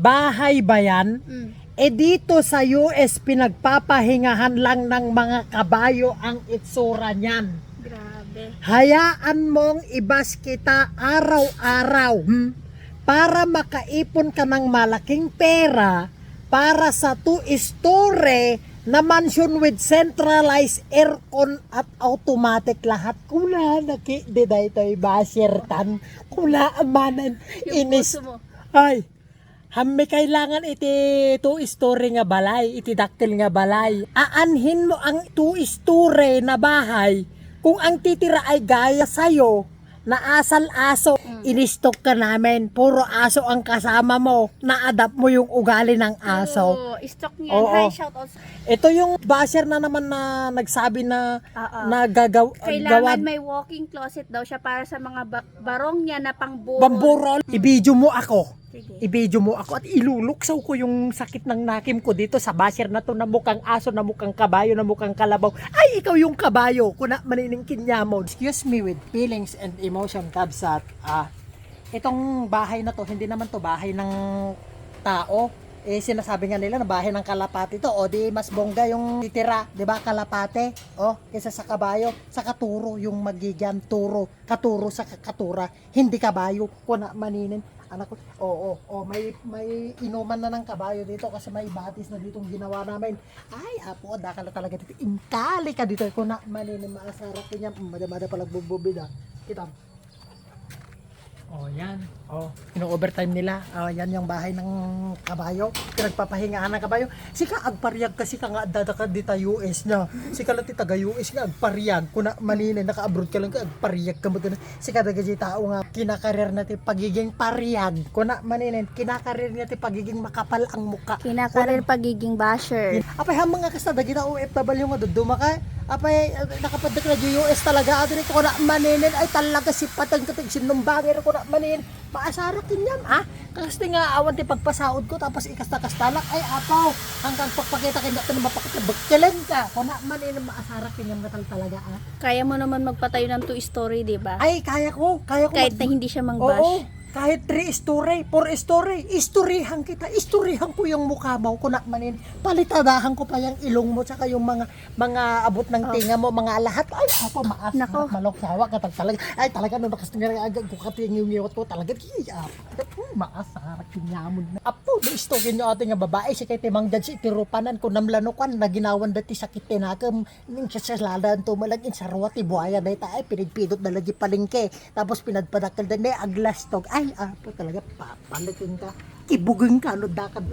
Bahay ba yan? Mm. E dito sa US, pinagpapahingahan lang ng mga kabayo ang itsura niyan. Grabe. Hayaan mong ibas kita araw-araw hmm? para makaipon ka ng malaking pera para sa two-story na mansion with centralized aircon at automatic lahat. Kula na ki, di da ito ibasirtan. Kula amanan. Inis. Ay, Hammi kailangan iti two-story nga balay, iti daktil nga balay. Aanhin mo ang two-story na bahay kung ang titira ay gaya sa'yo na asal-aso, inistok ka namin. Puro aso ang kasama mo. Na-adapt mo yung ugali ng aso. Oo, stock niyan. Oo. Hi, shout out. Ito yung basher na naman na nagsabi na Oo. na gagaw gawa Kailangan may walking closet daw siya para sa mga ba- barong niya na pang bamburol. I-video mo ako. Sige. i-video mo ako at iluluksaw ko yung sakit ng nakim ko dito sa basher na to na mukhang aso, na mukhang kabayo, na mukhang kalabaw. Ay, ikaw yung kabayo. Kuna manining kinya mo. Excuse me with feelings and emotion, Kabsat. Ah, itong bahay na to, hindi naman to bahay ng tao. Eh, sinasabi nga nila na bahay ng kalapati to. O, di mas bongga yung titira. Di ba, kalapate? O, kesa sa kabayo. Sa katuro, yung magigyan turo. Katuro sa katura. Hindi kabayo. Kuna maninin anak ko, oo, oo, may, may inuman na ng kabayo dito kasi may batis na ditong ginawa namin. Ay, apo, daka na talaga dito. Inkali ka dito. Kung na, maninin, maasarap niya. Madamada palang bububid ah. Kita. Oh, yan. Oh, ino-overtime nila. Oh, yan yung bahay ng kabayo. Pinagpapahingaan ng kabayo. Sika agpariyag kasi ka nga dadaka dita US na. Sika lang taga US nga agpariyag. Kuna maninin naka-abroad ka lang ka agpariyag ka mo. Sika daga di tao nga kinakarir natin pagiging pariyag. Kuna maninin kinakarir natin pagiging makapal ang muka. Kinakarir pagiging basher. Apay ha mga kasta dagi na OFW nga duduma ka. Apay nakapadak na US talaga adri ko na maninin ay talaga si patang katig sinumbangir ko na manin. Maasara kin yan ah. Kasi nga awan ti pagpasaod ko tapos ikasta-kastalak ay apaw hanggang pagpakita kin natin mapakatabagkalan ka. Ko na maninin maasara kin yan natal talaga ah. Kaya mo naman magpatayo ng two story, di ba? Ay kaya ko, kaya ko. Kahit na hindi siya mang Oo. Kahit 3 story, 4 story, istorihan kita, istorihan ko yung mukha mo, kunak manin, palitadahan ko pa yung ilong mo, tsaka yung mga mga abot ng Oh. tinga mo, mga lahat, ay, apa, maas, Nako. malok, sawa ka talaga, ay, talaga, nung nakastingar agad, ko kating yung ngiyot ko, talaga, kaya, maas, harap kinyamon na. Apo, do istokin nyo ating nga babae, si kay timang dyan si tirupanan ko namlanukan, na ginawan dati sakit tinakam, ning sasaladaan to malagin sa ruwa, ti buhaya na ita, ay, pinigpidot na lagi palengke, tapos pinadpadakal na, aglas tog, ay, apo, talaga, papalitin ka, ibugin ka, ano dakad,